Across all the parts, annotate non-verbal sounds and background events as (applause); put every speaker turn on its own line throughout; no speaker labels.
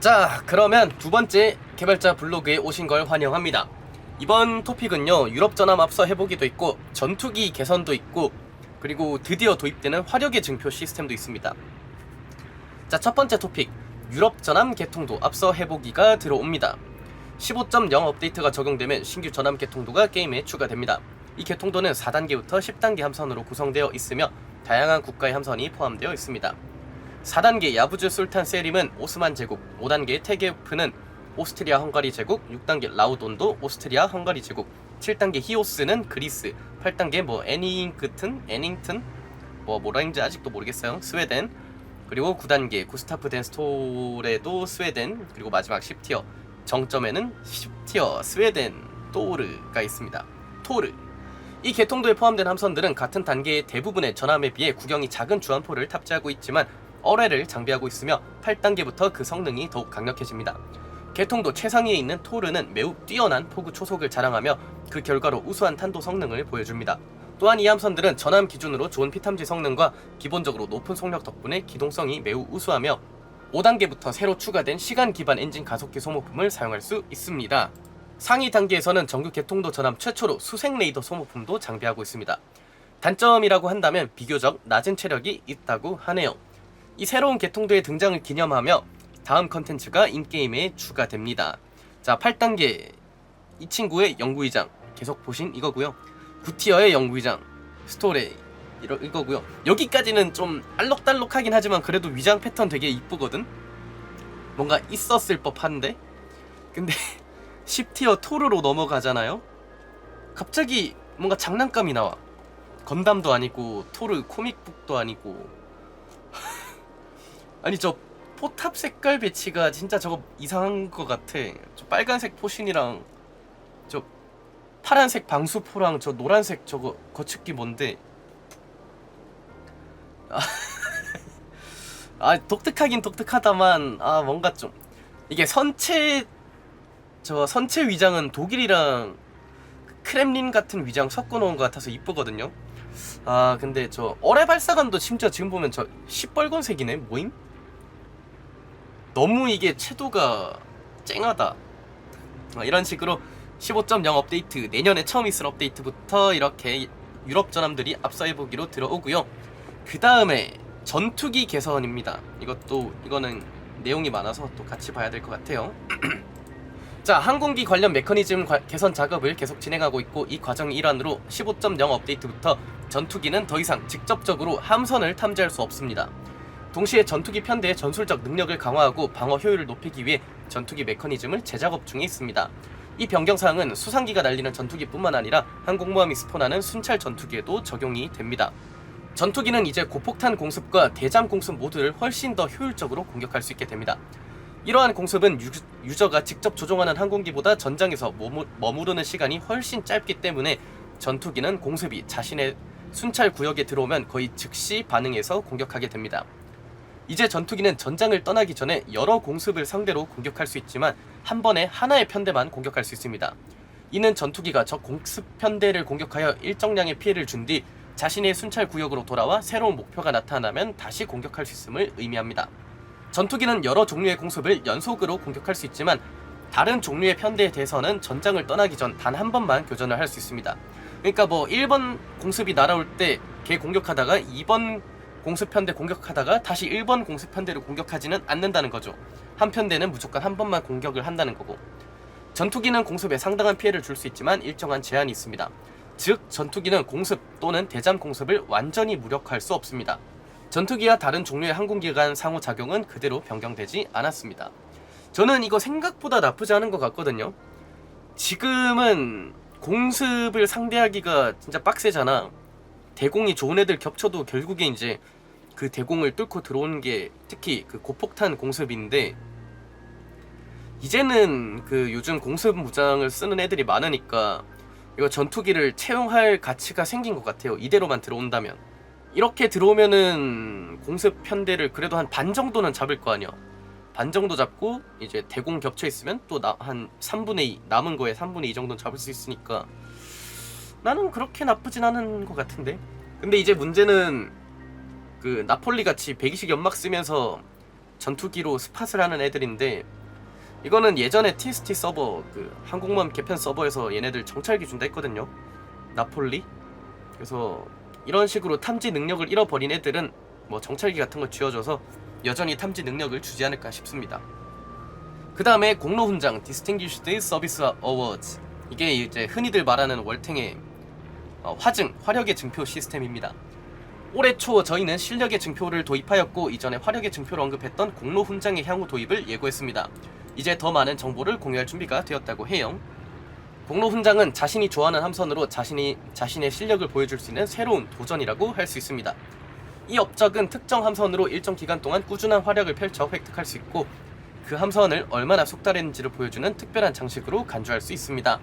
자, 그러면 두 번째 개발자 블로그에 오신 걸 환영합니다. 이번 토픽은요, 유럽 전함 앞서 해보기도 있고, 전투기 개선도 있고, 그리고 드디어 도입되는 화력의 증표 시스템도 있습니다. 자, 첫 번째 토픽. 유럽 전함 개통도 앞서 해보기가 들어옵니다. 15.0 업데이트가 적용되면 신규 전함 개통도가 게임에 추가됩니다. 이 개통도는 4단계부터 10단계 함선으로 구성되어 있으며 다양한 국가의 함선이 포함되어 있습니다. 4단계 야부즈 술탄 세림은 오스만 제국, 5단계 테게우프는 오스트리아 헝가리 제국, 6단계 라우돈도 오스트리아 헝가리 제국, 7단계 히오스는 그리스, 8단계 뭐 애니잉크튼, 애닝튼 뭐 뭐라인지 아직도 모르겠어요. 스웨덴, 그리고 9단계 구스타프 덴 스토레도 스웨덴, 그리고 마지막 10티어 정점에는 10티어 스웨덴 토르가 있습니다. 토르. 이 개통도에 포함된 함선들은 같은 단계의 대부분의 전함에 비해 구경이 작은 주한포를 탑재하고 있지만 어뢰를 장비하고 있으며 8단계부터 그 성능이 더욱 강력해집니다. 개통도 최상위에 있는 토르는 매우 뛰어난 포구 초속을 자랑하며 그 결과로 우수한 탄도 성능을 보여줍니다. 또한 이 함선들은 전함 기준으로 좋은 피탐지 성능과 기본적으로 높은 속력 덕분에 기동성이 매우 우수하며 5단계부터 새로 추가된 시간 기반 엔진 가속기 소모품을 사용할 수 있습니다. 상위 단계에서는 정규 개통도 전함 최초로 수색 레이더 소모품도 장비하고 있습니다. 단점이라고 한다면 비교적 낮은 체력이 있다고 하네요. 이 새로운 개통도의 등장을 기념하며 다음 컨텐츠가 인게임에 추가됩니다. 자, 8단계 이 친구의 연구위장 계속 보신 이거고요. 9티어의 연구위장 스토레 이러, 이거고요. 여기까지는 좀 알록달록하긴 하지만 그래도 위장 패턴 되게 이쁘거든. 뭔가 있었을 법한데. 근데 (laughs) 10티어 토르로 넘어가잖아요. 갑자기 뭔가 장난감이 나와. 건담도 아니고 토르 코믹북도 아니고. 아니 저 포탑 색깔 배치가 진짜 저거 이상한 것 같아. 저 빨간색 포신이랑 저 파란색 방수포랑 저 노란색 저거 거측기 뭔데? 아, (laughs) 아 독특하긴 독특하다만 아 뭔가 좀 이게 선체 저 선체 위장은 독일이랑 크렘린 같은 위장 섞어놓은 것 같아서 이쁘거든요. 아 근데 저 어뢰 발사관도 심지어 지금 보면 저 시뻘건색이네 뭐임? 너무 이게 채도가 쨍하다. 아, 이런 식으로 15.0 업데이트 내년에 처음 있을 업데이트부터 이렇게 유럽 전함들이 앞서 해보기로 들어오고요. 그 다음에 전투기 개선입니다. 이것도 이거는 내용이 많아서 또 같이 봐야 될 것 같아요. (clears throat) 자, 항공기 관련 메커니즘 과- 개선 작업을 계속 진행하고 있고 이 과정 일환으로 15.0 업데이트부터 전투기는 더 이상 직접적으로 함선을 탐지할 수 없습니다. 동시에 전투기 편대의 전술적 능력을 강화하고 방어 효율을 높이기 위해 전투기 메커니즘을 재작업 중에 있습니다. 이 변경 사항은 수상기가 날리는 전투기뿐만 아니라 항공모함이 스폰하는 순찰 전투기에도 적용이 됩니다. 전투기는 이제 고폭탄 공습과 대잠 공습 모두를 훨씬 더 효율적으로 공격할 수 있게 됩니다. 이러한 공습은 유, 유저가 직접 조종하는 항공기보다 전장에서 머무, 머무르는 시간이 훨씬 짧기 때문에 전투기는 공습이 자신의 순찰 구역에 들어오면 거의 즉시 반응해서 공격하게 됩니다. 이제 전투기는 전장을 떠나기 전에 여러 공습을 상대로 공격할 수 있지만 한 번에 하나의 편대만 공격할 수 있습니다. 이는 전투기가 적 공습 편대를 공격하여 일정량의 피해를 준 뒤 자신의 순찰 구역으로 돌아와 새로운 목표가 나타나면 다시 공격할 수 있음을 의미합니다. 전투기는 여러 종류의 공습을 연속으로 공격할 수 있지만 다른 종류의 편대에 대해서는 전장을 떠나기 전 단 한 번만 교전을 할 수 있습니다. 그러니까 뭐 1번 공습이 날아올 때 걔 공격하다가 2번 공습 편대 공격하다가 다시 1번 공습 편대를 공격하지는 않는다는 거죠. 한 편대는 무조건 한 번만 공격을 한다는 거고. 전투기는 공습에 상당한 피해를 줄 수 있지만 일정한 제한이 있습니다. 즉 전투기는 공습 또는 대잠 공습을 완전히 무력화할 수 없습니다. 전투기와 다른 종류의 항공기 간 상호작용은 그대로 변경되지 않았습니다. 저는 이거 생각보다 나쁘지 않은 것 같거든요. 지금은 공습을 상대하기가 진짜 빡세잖아. 대공이 좋은 애들 겹쳐도 결국에 이제 그 대공을 뚫고 들어오는 게 특히 그 고폭탄 공습인데 이제는 그 요즘 공습 무장을 쓰는 애들이 많으니까 이거 전투기를 채용할 가치가 생긴 것 같아요. 이대로만 들어온다면. 이렇게 들어오면은 공습 편대를 그래도 한 반 정도는 잡을 거 아니야. 반 정도 잡고 이제 대공 겹쳐 있으면 또 한 3분의 2 남은 거에 3분의 2 정도는 잡을 수 있으니까 나는 그렇게 나쁘진 않은 것 같은데. 근데 이제 문제는 그 나폴리 같이 120 연막 쓰면서 전투기로 스팟을 하는 애들인데 이거는 예전에 TST 서버 그 한국만 개편 서버에서 얘네들 정찰기 준다 했거든요. 나폴리. 그래서 이런 식으로 탐지 능력을 잃어버린 애들은 뭐 정찰기 같은 거 쥐어줘서 여전히 탐지 능력을 주지 않을까 싶습니다. 그 다음에 공로 훈장 Distinguished Service Awards 이게 이제 흔히들 말하는 월탱의 어, 화증, 화력의 증표 시스템입니다. 올해 초 저희는 실력의 증표를 도입하였고 이전에 화력의 증표를 언급했던 공로 훈장의 향후 도입을 예고했습니다. 이제 더 많은 정보를 공유할 준비가 되었다고 해요. 공로 훈장은 자신이 좋아하는 함선으로 자신이 자신의 실력을 보여줄 수 있는 새로운 도전이라고 할 수 있습니다. 이 업적은 특정 함선으로 일정 기간 동안 꾸준한 활약을 펼쳐 획득할 수 있고 그 함선을 얼마나 속달했는지를 보여주는 특별한 장식으로 간주할 수 있습니다.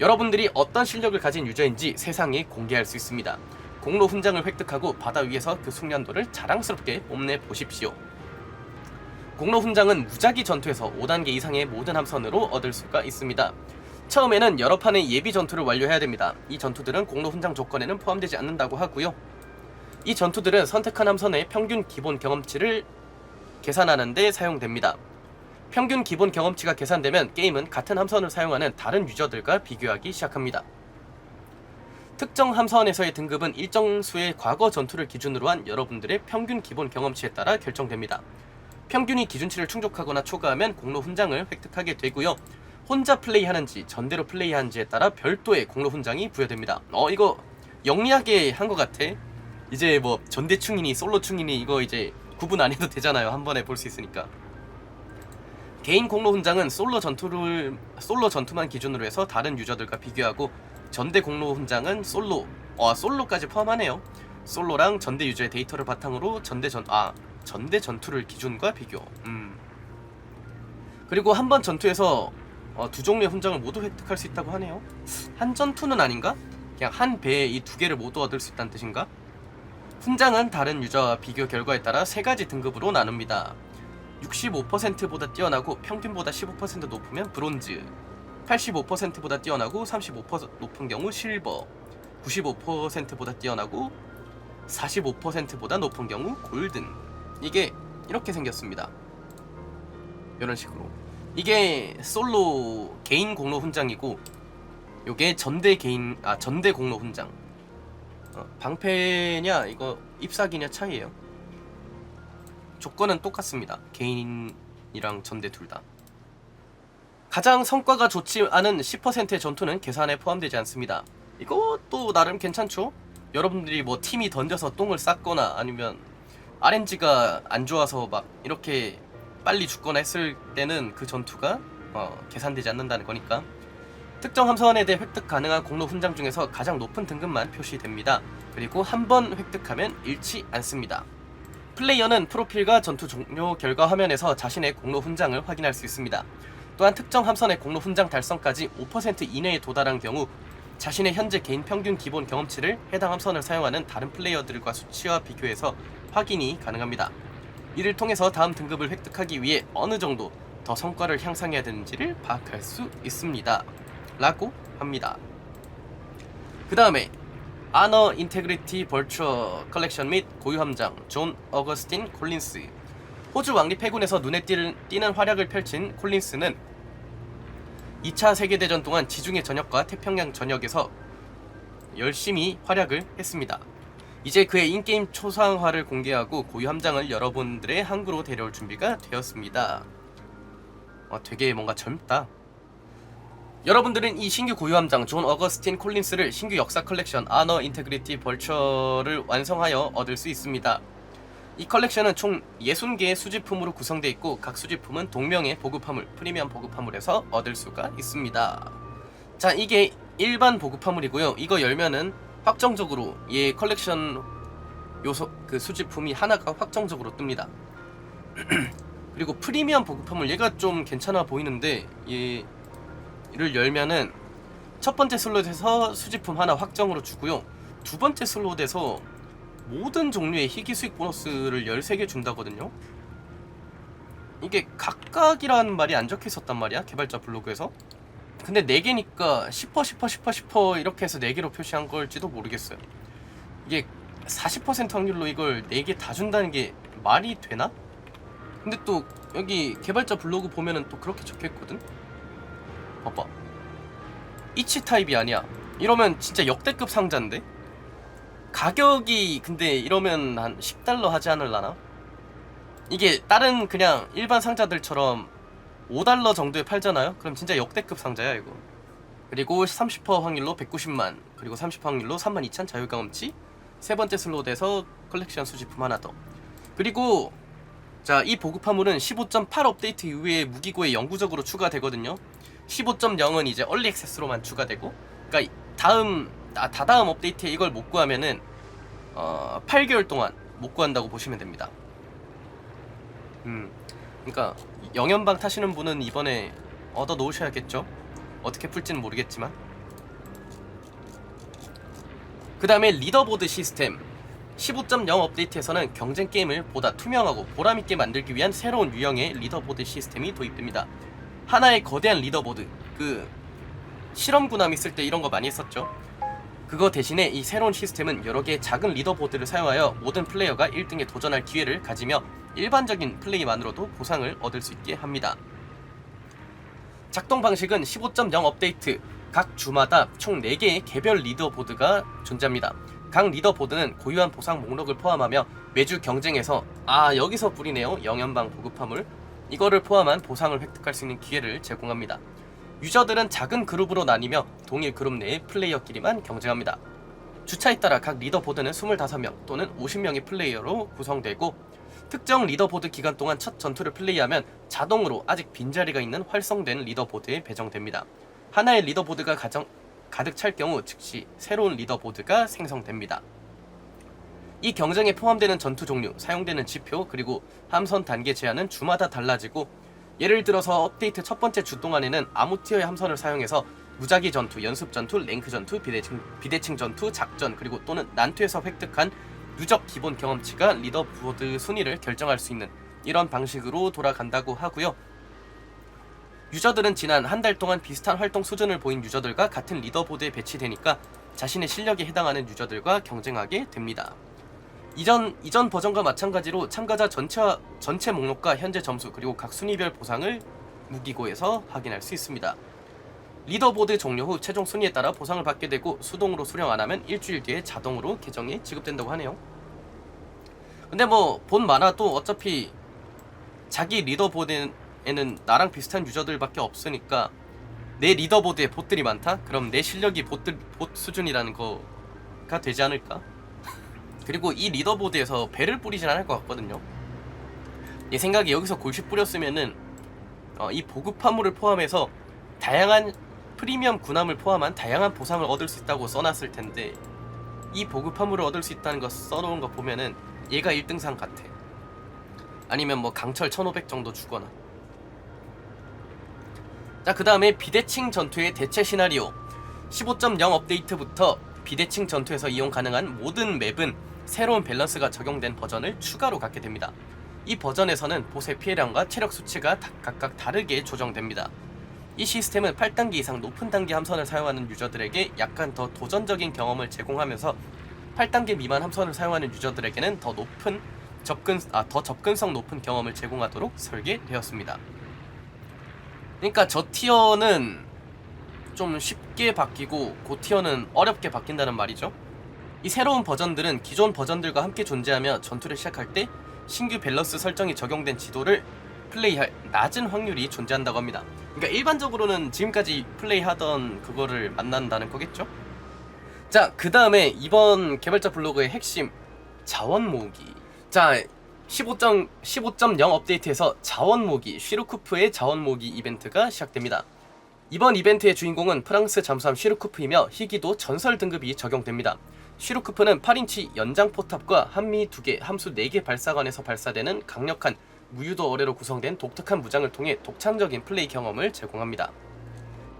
여러분들이 어떤 실력을 가진 유저인지 세상에 공개할 수 있습니다. 공로 훈장을 획득하고 바다 위에서 그 숙련도를 자랑스럽게 뽐내 보십시오. 공로 훈장은 무작위 전투에서 5단계 이상의 모든 함선으로 얻을 수가 있습니다. 처음에는 여러 판의 예비 전투를 완료해야 됩니다. 이 전투들은 공로 훈장 조건에는 포함되지 않는다고 하고요. 이 전투들은 선택한 함선의 평균 기본 경험치를 계산하는 데 사용됩니다. 평균 기본 경험치가 계산되면 게임은 같은 함선을 사용하는 다른 유저들과 비교하기 시작합니다. 특정 함선에서의 등급은 일정 수의 과거 전투를 기준으로 한 여러분들의 평균 기본 경험치에 따라 결정됩니다. 평균이 기준치를 충족하거나 초과하면 공로 훈장을 획득하게 되고요. 혼자 플레이하는지 전대로 플레이하는지에 따라 별도의 공로 훈장이 부여됩니다. 어 이거 영리하게 한 것 같아. 이제 뭐 전대충이니 솔로충이니 이거 이제 구분 안 해도 되잖아요. 한 번에 볼 수 있으니까. 개인 공로 훈장은 솔로 전투를 솔로 전투만 기준으로 해서 다른 유저들과 비교하고 전대 공로 훈장은 솔로 와 솔로까지 포함하네요. 솔로랑 전대 유저의 데이터를 바탕으로 전대 전아 전대 전투를 기준과 비교. 음. 그리고 한 번 전투에서 어, 두 종류의 훈장을 모두 획득할 수 있다고 하네요. 한 전투는 아닌가? 그냥 한 배에 이 두 개를 모두 얻을 수 있다는 뜻인가? 훈장은 다른 유저와 비교 결과에 따라 세 가지 등급으로 나눕니다. 65%보다 뛰어나고 평균보다 15% 높으면 브론즈, 85%보다 뛰어나고 35% 높은 경우 실버, 95%보다 뛰어나고 45%보다 높은 경우 골든. 이게 이렇게 생겼습니다. 이런 식으로. 이게 솔로 개인 공로 훈장이고 요게 전대 개인 아 전대 공로 훈장. 어, 방패냐 이거 잎사귀냐 차이예요. 조건은 똑같습니다. 개인이랑 전대 둘 다. 가장 성과가 좋지 않은 10%의 전투는 계산에 포함되지 않습니다. 이것도 나름 괜찮죠? 여러분들이 뭐 팀이 던져서 똥을 쌌거나 아니면 RNG가 안 좋아서 막 이렇게 빨리 죽거나 했을 때는 그 전투가 어, 계산되지 않는다는 거니까 특정 함선에 대해 획득 가능한 공로 훈장 중에서 가장 높은 등급만 표시됩니다. 그리고 한 번 획득하면 잃지 않습니다. 플레이어는 프로필과 전투 종료 결과 화면에서 자신의 공로 훈장을 확인할 수 있습니다. 또한 특정 함선의 공로 훈장 달성까지 5% 이내에 도달한 경우 자신의 현재 개인 평균 기본 경험치를 해당 함선을 사용하는 다른 플레이어들과 수치와 비교해서 확인이 가능합니다. 이를 통해서 다음 등급을 획득하기 위해 어느 정도 더 성과를 향상해야 되는지를 파악할 수 있습니다. 라고 합니다. 그 다음에 아너 인테그리티 벌처 컬렉션 및 고유 함장 존 어거스틴 콜린스 호주 왕립 해군에서 눈에 띄는, 띄는 활약을 펼친 콜린스는 2차 세계대전 동안 지중해 전역과 태평양 전역에서 열심히 활약을 했습니다. 이제 그의 인게임 초상화를 공개하고 고유 함장을 여러분들의 항구로 데려올 준비가 되었습니다. 어, 되게 뭔가 젊다. 여러분들은 이 신규 고유 함장 존 어거스틴 콜린스를 신규 역사 컬렉션 아너 인테그리티 벌처를 완성하여 얻을 수 있습니다. 이 컬렉션은 총 60개의 수집품으로 구성되어 있고 각 수집품은 동명의 보급 화물, 프리미엄 보급 화물에서 얻을 수가 있습니다. 자, 이게 일반 보급 화물이고요. 이거 열면은 확정적으로 얘 컬렉션 요소 그 수집품이 하나가 확정적으로 뜹니다. (clears throat) 그리고 프리미엄 보급 화물 얘가 좀 괜찮아 보이는데 얘를 열면은 첫 번째 슬롯에서 수집품 하나 확정으로 주고요. 두 번째 슬롯에서 모든 종류의 희귀 수익 보너스를 13개 준다거든요. 이게 각각이라는 말이 안 적혀 있었단 말이야. 개발자 블로그에서. 근데 4개니까 10% 10% 10% 10% 이렇게 해서 4개로 표시한 걸지도 모르겠어요. 이게 40% 확률로 이걸 4개 다 준다는 게 말이 되나? 근데 또 여기 개발자 블로그 보면은 또 그렇게 적혀 있거든? 봐봐 이치 타입이 아니야 이러면 진짜 역대급 상자인데? 가격이 근데 이러면 한 10달러 하지 않을라나? 이게 다른 그냥 일반 상자들처럼 5달러 정도에 팔잖아요? 그럼 진짜 역대급 상자야 이거 그리고 30% 확률로 190만 그리고 30% 확률로 32,000 자유경험치 세 번째 슬롯에서 컬렉션 수집품 하나 더 그리고 자 이 보급 화물은 15.8 업데이트 이후에 무기고에 영구적으로 추가되거든요 15.0은 이제 얼리 액세스로만 추가되고 그러니까 다음 아, 다다음 업데이트에 이걸 못 구하면은 어, 8개월 동안 못 구한다고 보시면 됩니다. 음 그러니까 영연방 타시는 분은 이번에 얻어 놓으셔야겠죠? 어떻게 풀지는 모르겠지만. 그 다음에 리더보드 시스템. 15.0 업데이트에서는 경쟁 게임을 보다 투명하고 보람있게 만들기 위한 새로운 유형의 리더보드 시스템이 도입됩니다. 하나의 거대한 리더보드. 그 실험군함 있을 때 이런 거 많이 했었죠 그거 대신에 이 새로운 시스템은 여러 개의 작은 리더보드를 사용하여 모든 플레이어가 1등에 도전할 기회를 가지며 일반적인 플레이만으로도 보상을 얻을 수 있게 합니다. 작동 방식은 15.0 업데이트 각 주마다 총 4개의 개별 리더보드가 존재합니다. 각 리더보드는 고유한 보상 목록을 포함하며 매주 경쟁에서 아 여기서 뿌리네요 영연방 보급화물 이거를 포함한 보상을 획득할 수 있는 기회를 제공합니다. 유저들은 작은 그룹으로 나뉘며 동일 그룹 내의 플레이어끼리만 경쟁합니다. 주차에 따라 각 리더보드는 25명 또는 50명의 플레이어로 구성되고 특정 리더보드 기간 동안 첫 전투를 플레이하면 자동으로 아직 빈자리가 있는 활성된 리더보드에 배정됩니다. 하나의 리더보드가 가정, 가득 찰 경우 즉시 새로운 리더보드가 생성됩니다. 이 경쟁에 포함되는 전투 종류, 사용되는 지표, 그리고 함선 단계 제한은 주마다 달라지고 예를 들어서 업데이트 첫 번째 주 동안에는 아무 티어의 함선을 사용해서 무작위 전투, 연습 전투, 랭크 전투, 비대칭, 비대칭 전투, 작전 그리고 또는 난투에서 획득한 누적 기본 경험치가 리더보드 순위를 결정할 수 있는 이런 방식으로 돌아간다고 하고요. 유저들은 지난 한 달 동안 비슷한 활동 수준을 보인 유저들과 같은 리더보드에 배치되니까 자신의 실력에 해당하는 유저들과 경쟁하게 됩니다. 이전 이전 버전과 마찬가지로 참가자 전체 전체 목록과 현재 점수 그리고 각 순위별 보상을 무기고에서 확인할 수 있습니다. 리더보드 종료 후 최종 순위에 따라 보상을 받게 되고 수동으로 수령 안 하면 일주일 뒤에 자동으로 계정이 지급된다고 하네요. 근데 뭐 본 만화도 어차피 자기 리더보드에는 나랑 비슷한 유저들밖에 없으니까 내 리더보드에 봇들이 많다? 그럼 내 실력이 봇들, 봇 수준이라는 거가 되지 않을까? 그리고 이 리더보드에서 배를 뿌리진 않을 것 같거든요. 내 생각에 여기서 골시 뿌렸으면은 어, 이 보급 화물을 포함해서 다양한 프리미엄 군함을 포함한 다양한 보상을 얻을 수 있다고 써놨을 텐데 이 보급 화물을 얻을 수 있다는 거 써놓은 거 보면은 얘가 1등상 같아. 아니면 뭐 강철 1500 정도 주거나. 자, 그 다음에 비대칭 전투의 대체 시나리오. 15.0 업데이트부터 비대칭 전투에서 이용 가능한 모든 맵은 새로운 밸런스가 적용된 버전을 추가로 갖게 됩니다. 이 버전에서는 보스의 피해량과 체력 수치가 다- 각각 다르게 조정됩니다. 이 시스템은 8단계 이상 높은 단계 함선을 사용하는 유저들에게 약간 더 도전적인 경험을 제공하면서 8단계 미만 함선을 사용하는 유저들에게는 더 높은 접근 아 더 접근성 높은 경험을 제공하도록 설계되었습니다. 그러니까 저 티어는 좀 쉽게 바뀌고 고 티어는 어렵게 바뀐다는 말이죠. 이 새로운 버전들은 기존 버전들과 함께 존재하며 전투를 시작할 때 신규 밸런스 설정이 적용된 지도를 플레이할 낮은 확률이 존재한다고 합니다. 그러니까 일반적으로는 지금까지 플레이하던 그거를 만난다는 거겠죠? 자, 그 다음에 이번 개발자 블로그의 핵심 자원 모으기. 자, 15.0 15.0 업데이트에서 자원 모으기 쉬루쿠프의 자원 모으기 이벤트가 시작됩니다. 이번 이벤트의 주인공은 프랑스 잠수함 쉬루쿠프이며 희귀도 전설 등급이 적용됩니다. 쉬루쿠프는 8인치 연장 포탑과 한미 2개, 함수 4개 발사관에서 발사되는 강력한 무유도 어뢰로 구성된 독특한 무장을 통해 독창적인 플레이 경험을 제공합니다.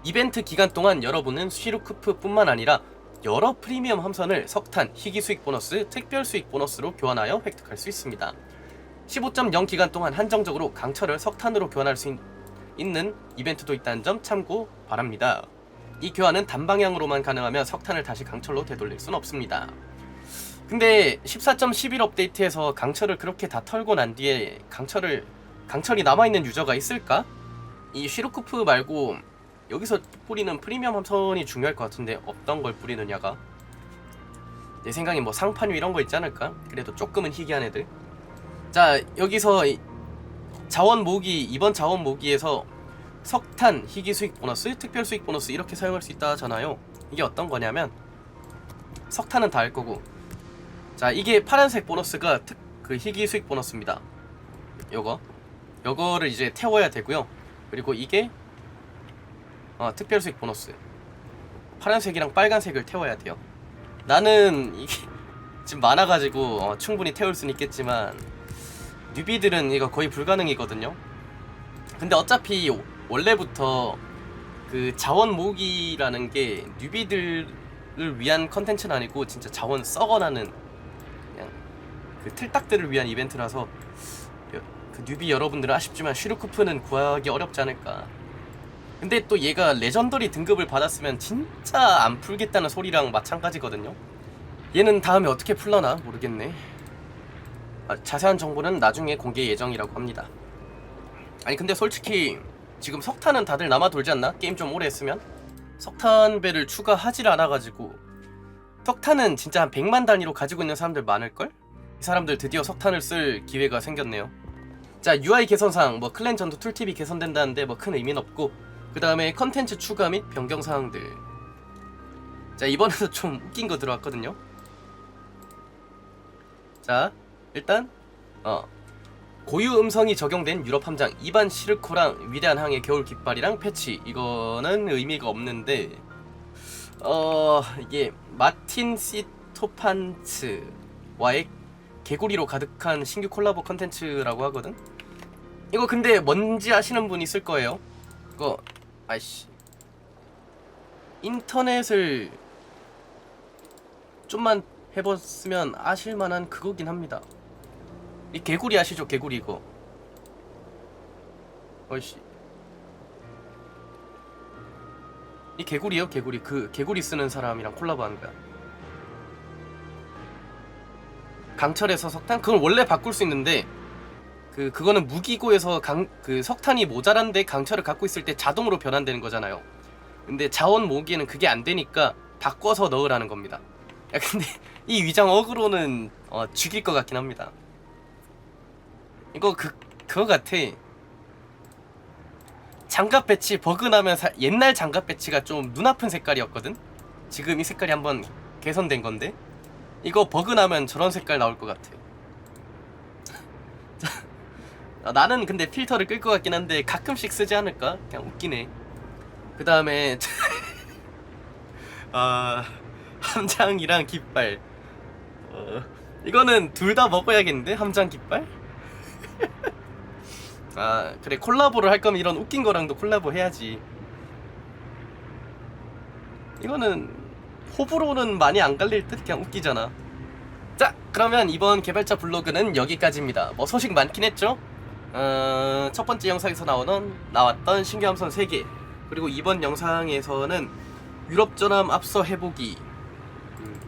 이벤트 기간 동안 여러분은 쉬루쿠프뿐만 아니라 여러 프리미엄 함선을 석탄, 희귀 수익 보너스, 특별 수익 보너스로 교환하여 획득할 수 있습니다. 15.0 기간 동안 한정적으로 강철을 석탄으로 교환할 수 있- 있는 이벤트도 있다는 점 참고 바랍니다. 이 교환은 단방향으로만 가능하며 석탄을 다시 강철로 되돌릴 순 없습니다. 근데 14.11 업데이트에서 강철을 그렇게 다 털고 난 뒤에 강철을 강철이 남아있는 유저가 있을까? 이 쉬루쿠프 말고 여기서 뿌리는 프리미엄 함선이 중요할 것 같은데 어떤 걸 뿌리느냐가 내 생각에 뭐 상판유 이런 거 있지 않을까? 그래도 조금은 희귀한 애들 자 여기서 이 자원 모기 이번 자원 모기에서 석탄 희귀 수익 보너스 특별 수익 보너스 이렇게 사용할 수 있다잖아요. 이게 어떤 거냐면 석탄은 다할 거고. 자 이게 파란색 보너스가 특, 그 희귀 수익 보너스입니다. 요거. 요거를 이제 태워야 되고요. 그리고 이게 어, 특별 수익 보너스. 파란색이랑 빨간색을 태워야 돼요. 나는 이게 (laughs) 지금 많아가지고 어, 충분히 태울 수는 있겠지만 뉴비들은 이거 거의 불가능이거든요. 근데 어차피 원래부터 그 자원 모으기라는 게 뉴비들을 위한 컨텐츠는 아니고 진짜 자원 썩어나는 그냥 그 틀딱들을 위한 이벤트라서 여- 그 뉴비 여러분들은 아쉽지만 슈루쿠프는 구하기 어렵지 않을까. 근데 또 얘가 레전더리 등급을 받았으면 진짜 안 풀겠다는 소리랑 마찬가지거든요. 얘는 다음에 어떻게 풀려나 모르겠네. 아, 자세한 정보는 나중에 공개 예정이라고 합니다. 아니 근데 솔직히 지금 석탄은 다들 남아 돌지 않나? 게임 좀 오래 했으면? 석탄 배를 추가하질 않아가지고. 석탄은 진짜 한 100만 단위로 가지고 있는 사람들 많을걸? 이 사람들 드디어 석탄을 쓸 기회가 생겼네요. 자 UI 개선사항. 뭐 클랜 전투 툴팁이 개선된다는데 뭐 큰 의미는 없고. 그 다음에 컨텐츠 추가 및 변경 사항들. 자 이번에도 (laughs) 좀 웃긴 거 들어왔거든요. 자 일단 어 고유 음성이 적용된 유럽 함장 이반 시르코랑 위대한 항의 겨울 깃발이랑 패치. 이거는 의미가 없는데 어 이게 마틴 시토판츠와의 개구리로 가득한 신규 콜라보 컨텐츠라고 하거든? 이거 근데 뭔지 아시는 분 있을 거예요. 이거 아이씨. 인터넷을 좀만 해봤으면 아실만한 그거긴 합니다 이 개구리 아시죠? 개구리 이거. 어이씨. 이 개구리요? 개구리. 그 개구리 쓰는 사람이랑 콜라보한 거야. 강철에서 석탄? 그건 원래 바꿀 수 있는데 그 그거는 무기고에서 강 그 석탄이 모자란데 강철을 갖고 있을 때 자동으로 변환되는 거잖아요. 근데 자원 모으기에는 그게 안 되니까 바꿔서 넣으라는 겁니다. 야 근데 (laughs) 이 위장 어그로는 어, 죽일 것 같긴 합니다. 이거 그 그거 같아. 장갑 배치 버그 나면 사- 옛날 장갑 배치가 좀 눈 아픈 색깔이었거든. 지금 이 색깔이 한번 개선된 건데 이거 버그 나면 저런 색깔 나올 것 같아. 자, (laughs) 아, 나는 근데 필터를 끌 것 같긴 한데 가끔씩 쓰지 않을까? 그냥 웃기네. 그 다음에 (laughs) 아 함장이랑 깃발. 어, 이거는 둘 다 먹어야겠는데 함장 깃발? (laughs) 아 그래 콜라보를 할 거면 이런 웃긴 거랑도 콜라보 해야지. 이거는 호불호는 많이 안 갈릴 듯 그냥 웃기잖아. 자 그러면 이번 개발자 블로그는 여기까지입니다. 뭐 소식 많긴 했죠? 어, 첫 번째 영상에서 나오던 나왔던 신규 함선 3개. 그리고 이번 영상에서는 유럽 전함 앞서 해보기. 음,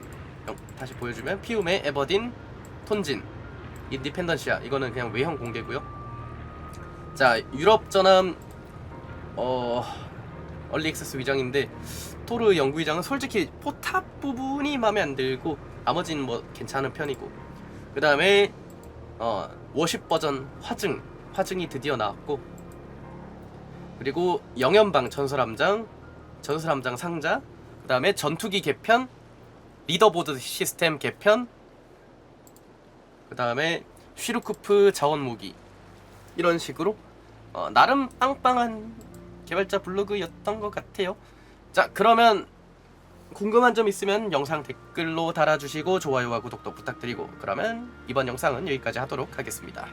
영- 다시 보여주면. 피움의 에버딘 톤진 인디펜던시아. 이거는 그냥 외형 공개고요. 자 유럽 전함 어 얼리 액세스 위장인데 토르 연구 위장은 솔직히 포탑 부분이 마음에 안 들고 나머지는 뭐 괜찮은 편이고. 그 다음에 어 워십 버전 화증 화증이 드디어 나왔고. 그리고 영연방 전설함장 전설함장 상자 그 다음에 전투기 개편 리더보드 시스템 개편 그 다음에 쉬루쿠프 자원 모기 이런 식으로 어, 나름 빵빵한 개발자 블로그였던 것 같아요. 자 그러면 궁금한 점 있으면 영상 댓글로 달아주시고 좋아요와 구독도 부탁드리고 그러면 이번 영상은 여기까지 하도록 하겠습니다.